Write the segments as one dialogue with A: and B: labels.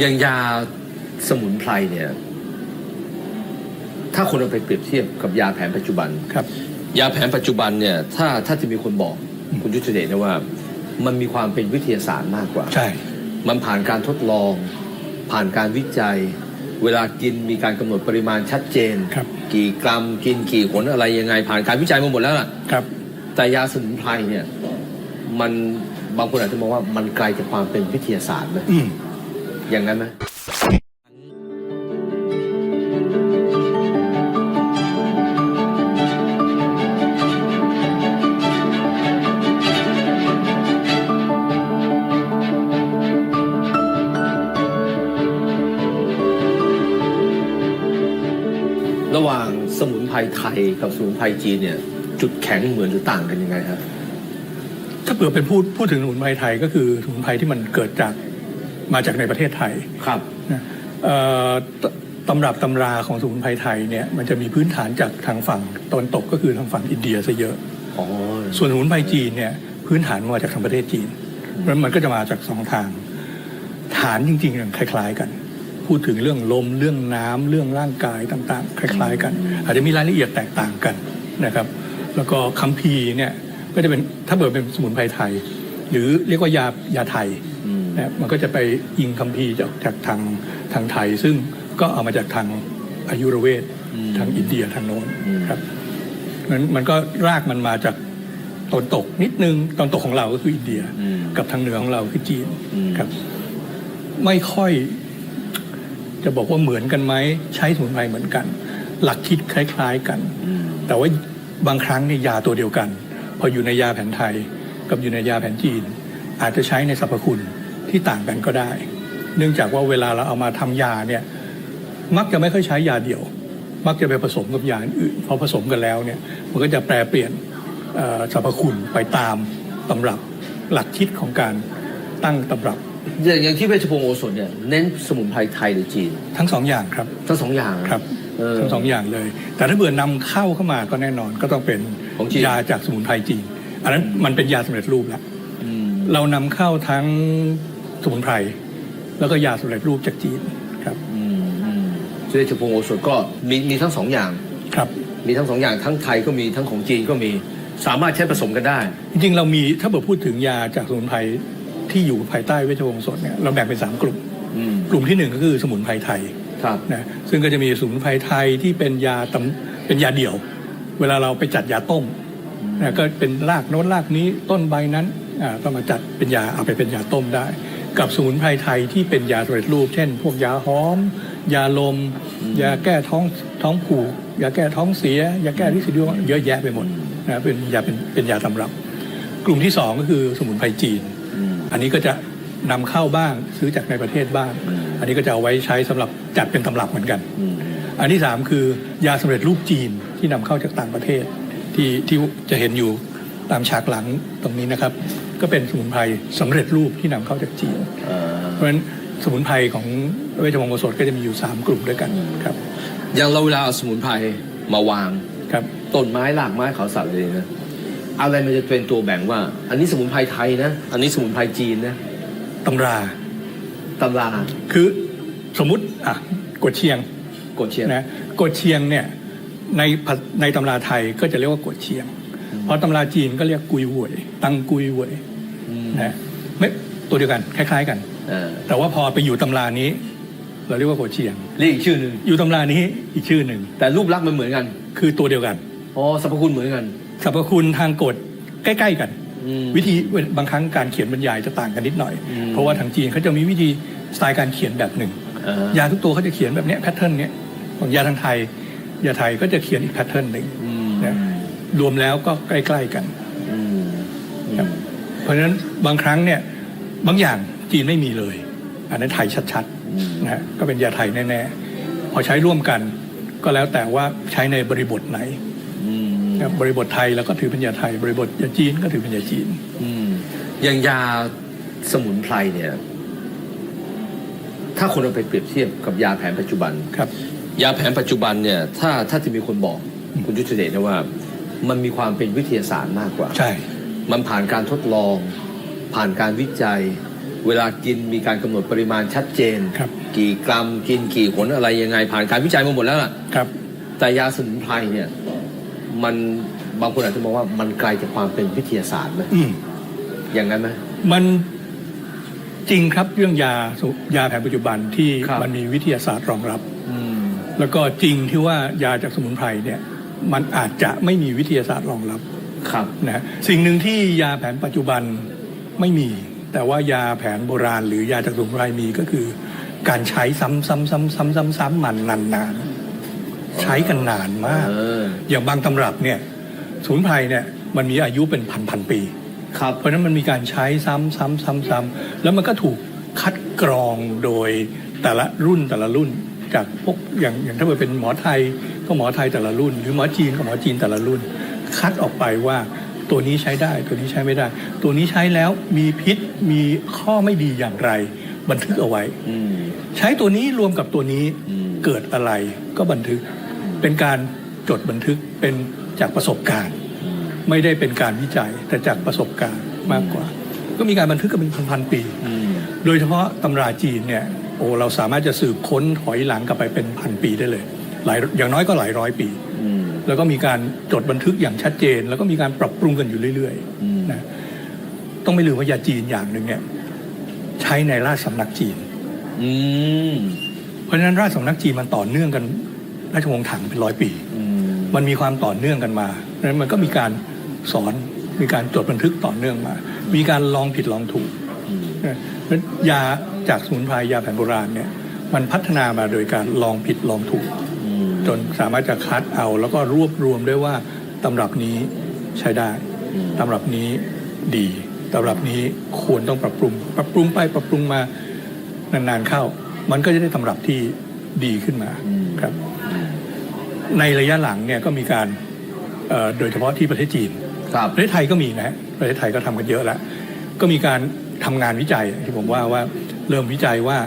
A: อย่างยาสมุนไพรเนี่ย ถ้าคนเอาไปเปรียบเทียบกับยาแผนปัจจุบัน
B: ครับ
A: ยาแผนปัจจุบันเนี่ย ถ้าถ้าจะมีคนบอก คุณยุทธเดชนะว่า มันมีความเป็นวิทยาศาสตร์มากกว่า
B: ใช่
A: มันผ่านการทดลอง ผ่านการวิจัย เวลากินมีการกำหนดปริมาณชัดเจน
B: ครับ
A: กี่กรัมกินกี่หนอะไรยังไง ผ่านการวิจัยมาหมดแล้วล่ะ
B: ครับ
A: แต่ยาสมุนไพรเนี่ย มันบางคนอาจจะมองว่ามันไกลจากความเป็นวิทยาศาสตร์ไหม
B: อ
A: ย่างนั้นไหมระหว่างสมุนไพรไทยกับสมุนไพรจีนเนี่ยจุดแข็งเหมือนหรือต่างกันยังไงครับ
B: ถ้าเผื่อเป็นพูดพูดถึงสมุนไพรไทยก็คือสมุนไพรที่มันเกิดจาก มาจากในประเทศไทย
A: ครับ
B: นะเอ่อตตำรับตำราของสมุนไพรไทยเนี่ยมันจะมีพื้นฐานจากทางฝั่งตะวันตกก็คือทางฝั่งอินเดียซะเยอะ
A: อ๋อ
B: ส่วนสมุนไพรจีนเนี่ยพื้นฐานมาจากทางประเทศจีนเพราะฉะนั้นมันก็จะมาจากสองทาง ฐานจริงๆเนี่ยคล้าย ๆ กัน พูดถึงเรื่องลมเรื่องน้ำเรื่องร่างกายต่างๆ คล้าย ๆ กัน อาจจะมีรายละเอียดแตกต่างกันนะครับ แล้วก็คัมภีร์เนี่ยก็จะเป็นถ้าเกิดเป็นสมุนไพรไทย หรือเรียกว่ายายาไทย
A: อืม
B: นะมันก็จะไปอิงคัมภีร์จากจากทางทางไทย ซึ่งก็เอามาจากทางอายุรเวท
A: อืม
B: ทางอินเดียทางโน้น
A: อืม
B: ครับมันมันก็รากมันมาจากตอนตกนิดนึงตอนตกของเราก็คืออินเดีย
A: อืม
B: กับทางเหนือของเราคือจีน
A: อืม
B: ครับ ไม่ค่อย จะบอกว่าเหมือนกันไหมใช้สมุนไพรเหมือนกัน หลักคิดคล้าย ๆกัน
A: อืม
B: แต่ว่าบางครั้งเนี่ยยาตัวเดียวกัน พออยู่ในยาแผนไทย กับอยู่ในยาแผนจีน อาจจะใช้ในสรรพคุณ ที่ต่างกันก็ได้ เนื่องจากว่าเวลาเราเอามาทำยาเนี่ยมักจะไม่ค่อยใช้ยาเดียว มักจะไปผสมกับยาอื่นพอผสมกันแล้วเนี่ยมันก็จะแปลเปลี่ยนเอ่อสรรพคุณไปตามตำรับหลักคิดของการตั้งตำรับ
A: อย่างอย่างที่เวชพงศ์โอสถเนี่ยเน้นสมุนไพรไทยหรือจีน
B: ทั้งสองอย่างครับ
A: ทั้งสองอย่างนะครับเออ
B: ทั้งสองอย่างเลย แต่ถ้าเบื่อนำเข้าเข้ามาก็แน่นอนก็ต้องเป็น
A: ของจีน
B: ยาจากสมุนไพรจีน อันนั้นมันเป็นยาสำเร็จรูปแล้ว
A: อืม
B: เรานำเข้าทั้ง สมุนไพร แล้วก็ยาสำเร็จรูปจากจีนครับ
A: อืมอืมเวชพงศ์โอสถก็มีมีทั้งสองอย่าง
B: ครับ
A: มีทั้งสองอย่างทั้งไทยก็มีทั้งของจีนก็มี สามารถใช้ผสมกันได้
B: จริงๆเรามีถ้าเกิดพูดถึงยาจากสมุนไพรที่อยู่ภายใต้เวชวงศ์สดเนี่ยเราแบ่งเป็นสามกลุ่ม
A: อืม
B: กลุ่มที่หนึ่งก็คือสมุนไพรไทย
A: ครับ
B: นะซึ่งก็จะมีสมุนไพรไทยที่เป็นยาตำเป็นยาเดี่ยว เวลาเราไปจัดยาต้มนะก็เป็นรากโน้นรากนี้ต้นใบนั้นอ่าก็มาจัดเป็นยาเอาไปเป็นยาต้มได้ กับสมุนไพรไทยที่เป็นยาสำเร็จรูป เช่น พวกยาหอม ยาลม ยาแก้ท้องท้องผูกยาแก้ท้องเสีย ยาแก้ริดดวงเยอะแยะไปหมดนะเป็นยาเป็นเป็นยาตำรับ กลุ่มที่สองก็คือสมุนไพรจีน
A: อืม
B: อันนี้ก็จะนำเข้าบ้างซื้อจากในประเทศบ้าง
A: อืม
B: อันนี้ก็จะเอาไว้ใช้สำหรับจัดเป็นตำรับเหมือนกัน
A: อืม
B: อันที่สามคือยาสำเร็จรูปจีนที่นำเข้าจากต่างประเทศ ที่ที่จะเห็นอยู่ตามฉากหลังตรงนี้นะครับ ก็เป็นสมุนไพรสำเร็จรูปที่นำเข้าจากจีน
A: เอ่อ
B: เพราะฉะนั้นสมุนไพรของเวชมงคลสดก็จะมีอยู่สามกลุ่มด้วยกันครับ
A: อย่างเราเวลาเอาสมุนไพรมาวาง
B: ครับ
A: ต้นไม้รากไม้เขาสัตว์เลยนะอะไรมันจะเป็นตัวแบ่งว่า อันนี้สมุนไพรไทยนะ อันนี้สมุนไพรจีนนะ
B: ตำรา
A: ตำรา
B: คือสมมติอะกดเชียง
A: กดเชียง
B: นะกดเชียงเนี่ยในภาในตำราไทยก็จะเรียกว่ากดเชียง เพราะตำราจีนก็เรียกกุยหวย ตังกุยหวย
A: อืม
B: นะไม่ตัวเดียวกัน คล้าย ๆ กัน
A: เออ
B: แต่ว่าพอไปอยู่ตำรานี้ เราเรียกว่ากดเชียง
A: เรียกอีกชื่อหนึ่ง
B: อยู่ตำรานี้อีกชื่อหนึ่ง
A: แต่รูปลักษณ์มันเหมือนกัน
B: คือตัวเดียวกัน
A: อ๋อสรรพคุณเหมือนกัน
B: สรรพคุณทางกฎใกล้ ๆ กัน
A: อืม
B: วิธีบางครั้งการเขียนบรรยายจะต่างกันนิดหน่อย
A: อืม
B: เพราะว่าทางจีนเขาจะมีวิธีสไตล์การเขียนแบบหนึ่ง
A: เออยา
B: ทุกตัวเขาจะเขียนแบบเนี้ยแพทเทิร์นเนี้ยของยาทางไทยยาไทยก็จะเขียนอีกแพทเทิร์นหนึ่ง
A: อืม
B: นะ รวมแล้วก็ใกล้ ๆกัน
A: อืม
B: ครับเพราะฉะนั้นบางครั้งเนี่ยบางอย่างจีนไม่มีเลย อันนั้นไทยชัด
A: อืม
B: ๆนะฮะก็เป็นยาไทยแน่ๆพอใช้ร่วมกัน ก็แล้วแต่ว่าใช้ในบริบทไหน
A: อืม
B: นะครับบริบทไทยแล้วก็ถือเป็นยาไทย บริบทยาจีนก็ถือเป็นยาจีน
A: อืมอย่างยาสมุนไพรเนี่ย ถ้าคนเอาไปเปรียบเทียบกับยาแผนปัจจุบัน
B: ครับ
A: ยาแผนปัจจุบันเนี่ย ถ้าถ้าจะมีคนบอกคุณยุทธเดชนะว่า มันมีความเป็นวิทยาศาสตร์มากกว่า
B: ใช่
A: มันผ่านการทดลอง ผ่านการวิจัยเเวลากินมีการกำหนดปริมาณชัดเจน
B: ครับ
A: กี่กรัมกินกี่ผลอะไรยังไง ผ่านการวิจัยมาหมดแล้วล่ะ
B: ครับ
A: แต่ยาสมุนไพรเนี่ยมันบางคนอาจจะมองว่ามันไกลจากความเป็นวิทยาศาสตร์ไหม
B: อืม
A: อย่างนั้นไหม
B: มันจริงครับเรื่องยาสุยาแผนปัจจุบันที่
A: ครับ
B: มันมีวิทยาศาสตร์รองรับ
A: อืม
B: แล้วก็จริงที่ว่ายาจากสมุนไพรเนี่ย มันอาจจะไม่มีวิทยาศาสตร์รองรับ
A: ครับ
B: นะสิ่งหนึ่งที่ยาแผนปัจจุบันไม่มี แต่ว่ายาแผนโบราณ หรือยาจากสมุนไพรมีก็คือ การใช้ซ้ำซ้ำซ้ำซ้ำซ้ำซ้ำมันนานนานๆใช้กันนานมาก
A: เออ
B: อย่างบางตำรับเนี่ยสมุนไพรเนี่ยมันมีอายุเป็นพันพันๆปี
A: ครับ
B: เพราะฉะนั้นมันมีการใช้ซ้ำซ้ำซ้ำซ้ำแล้วมันก็ถูกคัดกรองโดยแต่ละรุ่นแต่ละรุ่น จากพวกอย่างอย่างถ้าเกิดเป็นหมอไทยก็หมอไทยแต่ละรุ่น หรือหมอจีนก็หมอจีนแต่ละรุ่น คัดออกไปว่าตัวนี้ใช้ได้ ตัวนี้ใช้ไม่ได้ ตัวนี้ใช้แล้วมีพิษมีข้อไม่ดีอย่างไร บันทึกเอาไว้ใช้ตัวนี้รวมกับตัวนี้เกิดอะไรก็บันทึก เป็นการจดบันทึกเป็นจากประสบการณ์ ไม่ได้เป็นการวิจัยแต่จากประสบการณ์มากกว่า ก็มีการบันทึกกันเป็นพันๆปี โดยเฉพาะตำราจีนเนี่ย โอ้เราสามารถจะสืบค้นถอยหลังกลับไปเป็นพันปีได้เลยหลายอย่างน้อยก็หลายร้อยปี
A: อืม
B: แล้วก็มีการจดบันทึกอย่างชัดเจน แล้วก็มีการปรับปรุงกันอยู่เรื่อย
A: อืม
B: ๆนะต้องไม่ลืมว่ายาจีนอย่างหนึ่งเนี่ยใช้ในราชสำนักจีน
A: อืม
B: เพราะฉะนั้นราชสำนักจีนมันต่อเนื่องกันราชวงศ์ถังเป็นร้อยปี
A: อืม
B: มันมีความต่อเนื่องกันมาเพราะฉะนั้นมันก็มีการสอนมีการจดบันทึกต่อเนื่องมา มีการลองผิดลองถูก
A: อืม
B: นะเพราะฉะนั้นยา จากสมุนไพรยาแผนโบราณเนี่ยมันพัฒนามาโดยการลองผิดลองถูก
A: อืม
B: จนสามารถจะคัดเอาแล้วก็รวบรวมได้ว่าตำรับนี้ใช้ได้ตำรับนี้ดีตำรับนี้ควรต้องปรับปรุง ปรับปรุงไปปรับปรุงมานานๆเข้า มันก็จะได้ตำรับที่ดีขึ้นมาครับ ในระยะหลังเนี่ยก็มีการเอ่อโดยเฉพาะที่ประเทศจีน
A: ครับ
B: ประเทศไทยก็มีนะฮะประเทศไทยก็ทำกันเยอะแล้ว ก็มีการทำงานวิจัยที่ผมว่าว่า เริ่มวิจัยว่า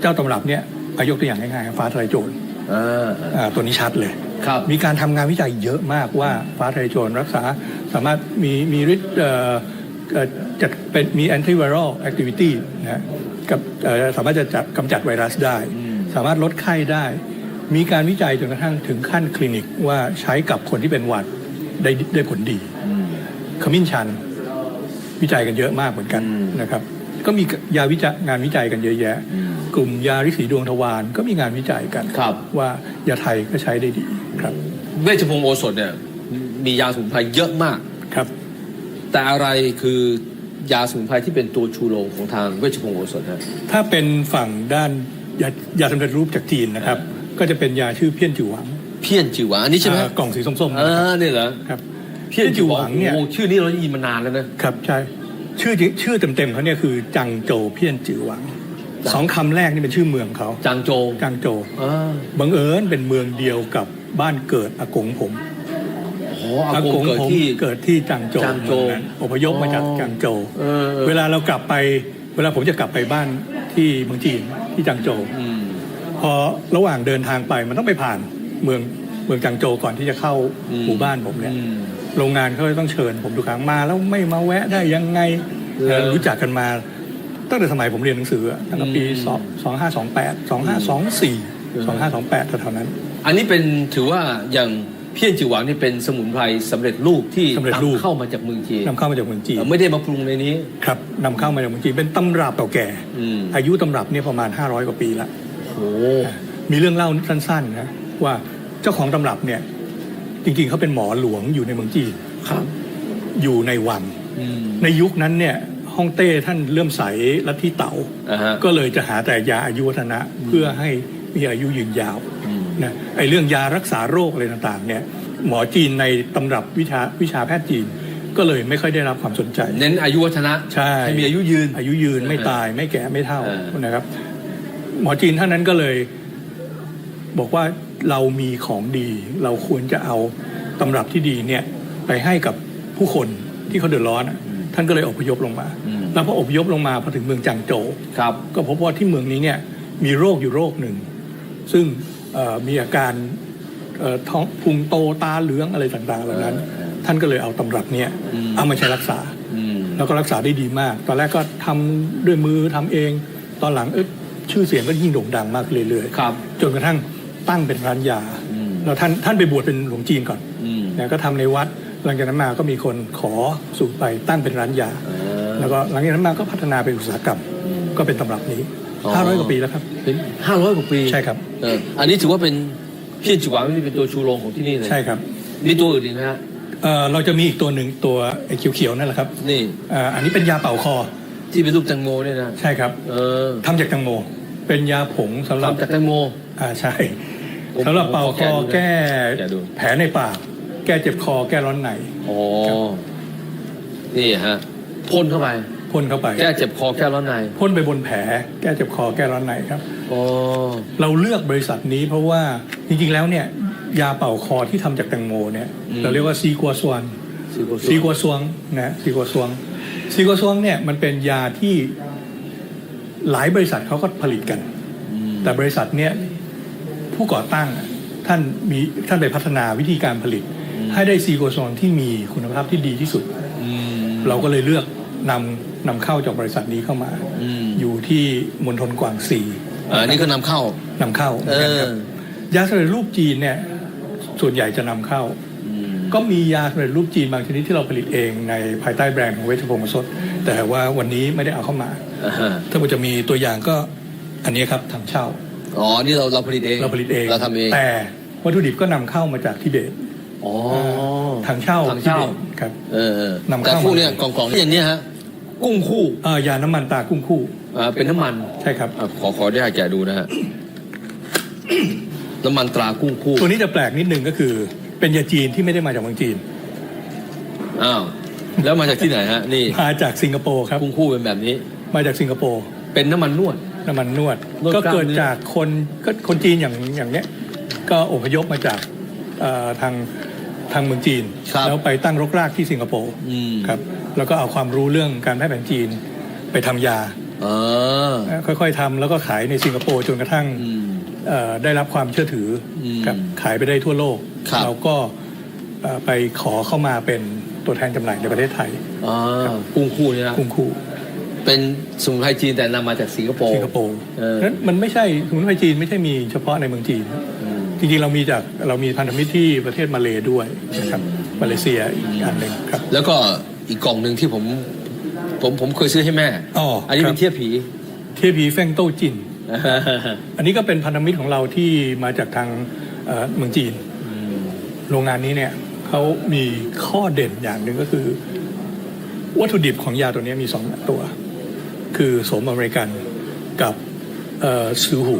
B: เจ้าตำรับเนี่ยอายกตัวอย่างง่ายๆฟ้าทลายโจร
A: อ่า
B: อ่าตัวนี้ชัดเลย
A: ครับ
B: มีการทำงานวิจัยเยอะมากว่าฟ้าทลายโจรรักษาสามารถมีมีฤทธิ์เอ่อเอ่อจัดเป็นมี antiviral activity นะฮะกับเอ่อสามารถจะจับกำจัดไวรัสได้ สามารถลดไข้ได้ มีการวิจัยจนกระทั่งถึงขั้นคลินิกว่าใช้กับคนที่เป็นหวัดได้ได้ผลดี
A: อืม
B: ขมิ้นชัน วิจัยกันเยอะมากเหมือนกัน
A: อืม
B: นะครับ ก็มียาวิจัยงานวิจัยกันเยอะแยะ
A: อืม
B: กลุ่มยาฤทธิ์สีดวงทวารก็มีงานวิจัยกัน
A: ครับ
B: ว่ายาไทยก็ใช้ได้ดีครับ
A: เวชพงศ์โอสถเนี่ยมียาสมุนไพรเยอะมาก
B: ครับ
A: แต่อะไรคือยาสมุนไพรที่เป็นตัวชูโรงของทางเวชพงศ์โอสถฮะ
B: ถ้าเป็นฝั่งด้านยายาสำเร็จรูปจากจีนนะครับ ก็จะเป็นยาชื่อเพี้ยนจิ๋วหวัง
A: เพี้ยนจิ๋วหวางอันนี้ใช่ไหม
B: อ่ากล่องสีส้มๆ
A: เอ
B: นะครับ
A: อเนี่ยเหรอ
B: ครับ
A: เพี้ยนจิ๋วหวัง
B: เนี่ย
A: โอ้ชื่อนี้เราได้ยินมานานแล้วนะครับ
B: ใช่ ชื่อจริงชื่อเต็มๆเขาเนี่ยคือจังโจวเพี้ยนจิ๋วหวังสองคำแรกนี่เป็นชื่อเมืองเขา
A: จางโจว
B: จังโจว
A: อ่า
B: บังเอิญเป็นเมืองเดียวกับบ้านเกิดอากงผม
A: อ๋ออากงเกิด
B: ผม
A: ที่
B: เกิดที่จังโจว
A: จางโจว
B: เมืองนั้นอพยพมาจาก
A: อ๋อ
B: จังโจว
A: เออ
B: เวลาเรากลับไป เวลาผมจะกลับไปบ้านที่เมืองจีนที่จังโจว
A: อืม
B: พอระหว่างเดินทางไปมันต้องไปผ่านเมืองเมืองจังโจวก่อนที่จะเข้า
A: อืม
B: หมู่บ้านผมเนี่ย
A: อืม
B: โรงงานเขาจะต้องเชิญ ผมทุกครั้งมาแล้วไม่มาแวะได้ยังไง
A: เหรอ
B: รู้จักกันมา ตั้งแต่สมัยผมเรียนหนังสืออะตั้งแต่ปี
A: อืม
B: สองสองห้าสองแปดสองห้าสองสี่สองห้าสองแปดเท่าๆนั้น
A: อันนี้เป็นถือว่าอย่างเพี้ยนจิ๋วหวังนี่เป็นสมุนไพรสำเร็จรูปที่
B: สำเร็จรูป
A: นำเข้ามาจากเมืองจีน
B: นำเข้ามาจากเมืองจีน
A: ไม่ได้มาปรุงในนี้
B: ครับนำเข้ามาจากเมืองจีนเป็นตำรับเก่าแก่
A: อืม
B: อายุตำรับเนี่ยประมาณ 500 กว่าปีละ
A: โอ้
B: มีเรื่องเล่าสั้นๆนะว่าเจ้าของตำรับเนี่ย จริงๆเขาเป็นหมอหลวงอยู่ในเมืองจีน
A: ครับ
B: อยู่ในวัง
A: อืม
B: ในยุคนั้นเนี่ยฮ่องเต้ท่านเริ่อมใสลัทธิเต๋า
A: อ่าฮะ
B: ก็เลยจะหาแต่ยาอายุวัฒนะเพื่อให้มีอายุยืนยาว
A: อืม
B: นะไอ้เรื่องยารักษาโรคอะไรต่างๆเนี่ยหมอจีนในตำรับวิชาวิชาแพทย์จีน ก็เลยไม่ค่อยได้รับความสนใจ
A: เน้นอายุวัฒนะ
B: ใช่
A: มีอายุยืน
B: อายุยืนไม่ตายไม่แก่ไม่เท่า
A: เออ
B: นะครับ หมอจีนท่านนั้นก็เลย บอกว่า เรามีของดี เราควรจะเอาตำรับที่ดีเนี่ยไปให้กับผู้คนที่เขาเดือดร้อนอะท่านก็เลยอพยพลงมา
A: อืม
B: แล้วพออพยพลงมาพอถึงเมืองจางโจว
A: ครับ
B: ก็พบว่าที่เมืองนี้เนี่ยมีโรคอยู่โรคหนึ่ง ซึ่งเอ่อมีอาการเอ่อท้องพุงโตตาเหลืองอะไรต่างๆเหล่านั้นท่านก็เลยเอาตำรับเนี่ย
A: อืม
B: เอามาใช้รักษา
A: อืม
B: แล้วก็รักษาได้ดีมาก ตอนแรกก็ทำด้วยมือทำเอง ตอนหลังเอ๊ะชื่อเสียงก็ยิ่งโด่งดังมากเรื่อย
A: ครับ
B: ๆจนกระทั่ง ตั้งเป็นร้านยา
A: อืม
B: แล้วท่านท่านไปบวชเป็นหลวงจีนก่อน
A: อืม
B: นะก็ทำในวัดหลังจากนั้นมาก็มีคนขอสูตรไปตั้งเป็นร้านยา
A: อ่า
B: แล้วก็หลังจากนั้นมาก็พัฒนาเป็นอุตสาหกรรมก็เป็นตำรับนี้
A: อ๋อ
B: ห้าร้อยกว่าปีแล้วครับ
A: เป็นห้าร้อยกว่าปี
B: ใช่ครับ
A: เอออันนี้ถือว่าเป็นพี่จิ๋วหวานนี่เป็นตัวชูโรงของที่นี่เลย
B: ใช่ครับ
A: มีตัวอื่นอีกไหมฮะ
B: เอ่อเราจะมีอีกตัวหนึ่งตัวไอ้เขียวๆนั่นแหละครับ
A: นี่
B: อ่าอันนี้เป็นยาเป่าคอ
A: ที่เป็นรูปแตงโมเนี่ยนะ
B: ใช่ครับ
A: เออ
B: ทำจากแตงโม เป็นยาผงสำหรับ
A: ทำจากแตงโม
B: อ่าใช่
A: ผม
B: สำหรับเป่า
A: ผม
B: ค
A: ขอ
B: อ
A: แก้
B: แก้
A: ดูนะแก้ดู
B: แผลในปาก แก้เจ็บคอแก้ร้อนใน
A: อ๋อนี่ฮะพ่นเข้าไป
B: พ่นเข้าไป
A: แก้เจ็บคอแก้ร้อนใน
B: พ่นไปบนแผล แก้เจ็บคอแก้ร้อนในครับ
A: อ๋อ
B: เราเลือกบริษัทนี้เพราะว่าจริงๆแล้วเนี่ย ยาเป่าคอที่ทำจากแตงโมเนี่ย เราเรียกว่าซีกัวซวน
A: ซีโก
B: ซีกัวซวงนะซีกัวซวงซีกัวซวงเนี่ยมันเป็นยาที่หลายบริษัทเขาก็ผลิตกัน
A: อืม
B: แต่บริษัทเนี่ย ผู้ก่อตั้งอะท่านมีท่านไปพัฒนาวิธีการผลิต ให้ได้ซีโกซอนที่มีคุณภาพที่ดีที่สุด
A: อืม
B: เราก็เลยเลือกนำนำเข้าจากบริษัทนี้เข้ามา
A: อืม
B: อยู่ที่มณฑลกวางซี
A: อ่านี่ก็นำเข้า
B: นำเข้า
A: เออ
B: ยาสำเร็จรูปจีนเนี่ยส่วนใหญ่จะนำเข้า
A: อืม
B: ก็มียาสำเร็จรูปจีนบางชนิดที่เราผลิตเองในภายใต้แบรนด์ของเวชพงศ์สดแต่ว่าวันนี้ไม่ได้เอาเข้ามา
A: อ่าฮะ
B: ถ้ามันจะมีตัวอย่างก็อันนี้ครับทางเช่า
A: อ๋อ นี่เราเราผลิตเอง
B: เราผลิตเอง
A: เราทำเอง
B: แต่วัตถุดิบก็นำเข้ามาจากทิเบต
A: อ๋อ
B: ทางเช่า
A: ทางเช่า
B: ทิบตครับ
A: เออเออนำแต่
B: เข้า
A: คู่เนี่ย
B: มาก
A: ล่องๆอย่างเนี้ยฮะ กุ้งคู่
B: เอ่อยาน้ำมันตากุ้งคู่
A: อ่าเป็นน้ำมัน
B: ใช่ครับ
A: อะขอขอได้แกะดูนะฮะ น้ำมันตรากุ้งคู่
B: ตัวนี้จะแปลกนิดนึงก็คือ เป็นยาจีนที่ไม่ได้มาจากเมืองจีน
A: อ้าว แล้วมาจากที่ไหนฮะ นี่
B: มาจากสิงคโปร์ครับ
A: กุ้งคู่เป็นแบบนี้
B: มาจากสิงคโปร์
A: เป็นน้ำมันนวด
B: น้ำมันนวด
A: นวด
B: ก็
A: กล้าม
B: เกิด
A: เนื้อ
B: จากคนก็คนจีนอย่างอย่างเนี้ย ก็อพยพมาจากเอ่อทางทางเมืองจีนแล้วไปตั้งรกรากที่สิงคโปร์
A: อืม
B: ครับแล้วก็เอาความรู้เรื่องการแพทย์แผนจีนไปทำยา
A: เออ
B: ค่อยๆทำแล้วก็ขายในสิงคโปร์จนกระทั่ง
A: อืม
B: เอ่อได้รับความเชื่อถืออ
A: ม
B: ครับขายไปได้ทั่วโลก
A: ครับ
B: เราก็เอ่อไปขอเข้ามาเป็นตัวแทนจำหน่ายในประเทศไทย
A: อ่ากุ้งคู่เนี่ยนะ
B: คุ้มคู่
A: เป็นสมุนไพรจีนแต่นำมาจากสิงคโปร์
B: สิงคโปร์
A: เออ
B: นั้นมันไม่ใช่สมุนไพรจีนไม่ใช่มีเฉพาะในเมืองจีน
A: อืม
B: จริงๆเรามีจากเรามีพันธมิตรที่ประเทศมาเลด้วยนะครับมาเลเซียอีกอันหนึ่งครับ
A: แล้วก็อีกกล่องหนึ่งที่ผมผมผมเคยซื้อให้แม่
B: อ๋อ
A: อั นนี้
B: ครับ
A: เป็นเทียบผี
B: เทียบีเฟงโต้จิน อันนี้ก็เป็นพันธมิตรของเราที่มาจากทางเอ่อเมืองจีน โรงงานนี้เนี่ยเขามีข้อเด่นอย่างหนึ่งก็คือ วัตถุดิบของยาตัวนี้มีสองตัว คือโสมอเมริกันกับเอ่อซื้อหู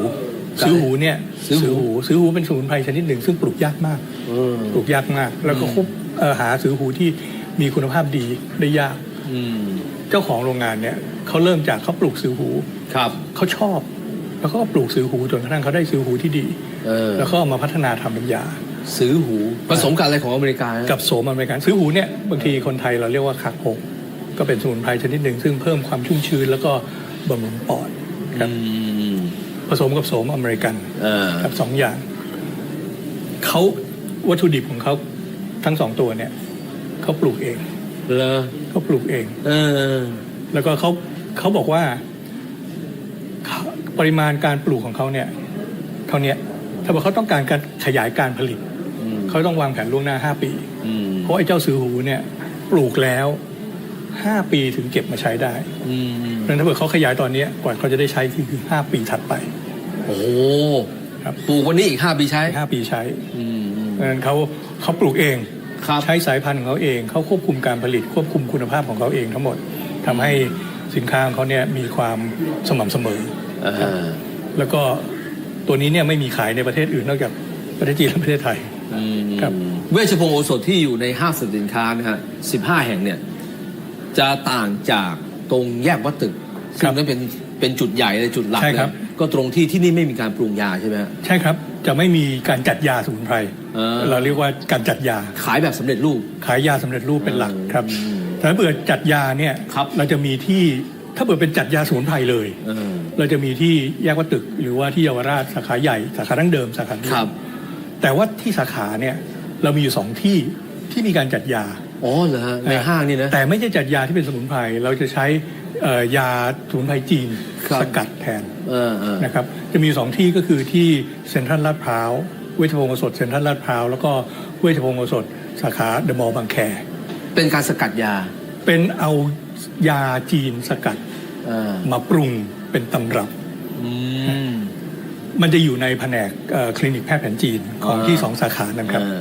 A: ครับ
B: ซื้อหูเนี่ย
A: ซื้อหู
B: หูซื้อหูเป็นสมุนไพรชนิดหนึ่ง ซึ่งปลูกยากมาก
A: อืม
B: ปลูกยากมาก แล้วก็คุบเอ่อหาซื้อหูที่มีคุณภาพดีได้ยาก
A: อืม
B: เจ้าของโรงงานเนี่ยเขาเริ่มจากเขาปลูกซื้อหู
A: ครับ
B: เขาชอบ แล้วก็ปลูกซื้อหูจนกระทั่งเขาได้ซื้อหูที่ดี
A: เออ
B: แล้วก็เอามาพัฒนาทำเป็นยา
A: ซื้อหูผสมกับอะไรของอเมริกานะ
B: กับโสมอเมริกันซื้อหูเนี่ยบางทีคนไทยเราเรียกว่าคักหก ก็เป็นสมุนไพรชนิดหนึ่ง ซึ่งเพิ่มความชุ่มชื้นแล้วก็บำรุงปอดครับ
A: อืม
B: ผสมกับโสมอเมริกัน
A: เออ
B: ครับสองอย่างเขาวัตถุดิบของเขาทั้งสองตัวเนี่ยเขาปลูกเอง
A: เลอ
B: เขาปลูกเอง
A: เออ
B: แล้วก็เขาเขาบอกว่าเขาปริมาณการปลูกของเขาเนี่ยเท่าเนี้ยถ้าบอกเขาต้องการการขยายการผลิต
A: อืม
B: เขาต้องวางแผนล่วงหน้าห้าปี
A: อืม
B: เพราะไอ้เจ้าซื้อหูเนี่ย ปลูกแล้ว ห้าปีถึงเก็บมาใช้ได้
A: อืม
B: เพราะฉะนั้นถ้าเกิดเขาขยายตอนเนี้ยกว่าเขาจะได้ใช้คือห้าปีถัดไป
A: โอ้โห
B: ครับ
A: ปลูกวันนี้อีกห้าปีใช้
B: ห้าปีใช้
A: อืม
B: เพราะฉะนั้นเขาเขาปลูกเอง
A: ครับ
B: ใช้สายพันธุ์ของเขาเอง เขาควบคุมการผลิตควบคุมคุณภาพของเขาเองทั้งหมดทำให้สินค้าของเขาเนี่ยมีความสม่ำเสมอ
A: เออ
B: แล้วก็ตัวนี้เนี่ยไม่มีขายในประเทศอื่นนอกจากประเทศจีนและประเทศไทย
A: อืม
B: ครับ
A: เวชพงศ์โอสถที่อยู่ในห้างสรรพสินค้านะฮะสิบห้าแห่งเนี่ย จะต่างจากตรงแยกวัดตึกซึ่งนั่นเป็นเป็นจุดใหญ่เลยจุดหลัก
B: ใช่
A: เลย
B: ครับ
A: ก็ตรงที่ที่นี่ไม่มีการปรุงยาใช่ไหมฮะ
B: ใช่ครับ จะไม่มีการจัดยาสมุนไพร
A: เออ
B: เราเรียกว่าการจัดยา
A: ขายแบบสำเร็จรูป
B: ขายยาสำเร็จรูปเป็นหลักครับ
A: อืม
B: แต่ถ้าเปิดจัดยาเนี่ย
A: ครับ
B: เราจะมีที่ถ้าเปิดเป็นจัดยาสมุนไพรเลย
A: เออ
B: เราจะมีที่แยกวัดตึก หรือว่าที่เยาวราชสาขาใหญ่สาขาดั้งเดิมสาขาเดียว
A: ครับ
B: แต่ว่าที่สาขาเนี่ยเรามีอยู่สองที่ที่มีการจัดยา
A: อ๋อเหรอฮะในห้างนี่นะ
B: แต่ไม่ใช่จัดยาที่เป็นสมุนไพรเราจะใช้เอ่อยาสมุนไพรจีน
A: ครับ
B: สกัดแทน
A: เออเออ
B: นะครับจะมีสองที่ก็คือที่เซ็นทรัลลาดพร้าวเวชพงศ์โอสถเซ็นทรัลลาดพร้าวแล้วก็เวชพงศ์โอสถสาขาเดอะมอลล์บางแค
A: เป็นการสกัดยา
B: เป็นเอายาจีนสกัด
A: เออ
B: มาปรุงเป็นตำรับ
A: อืม
B: มันจะอยู่ในแผนกเอ่อคลินิกแพทย์แผนจีนของ
A: อ่า
B: ที่สองสาขานั้นครับ
A: เออ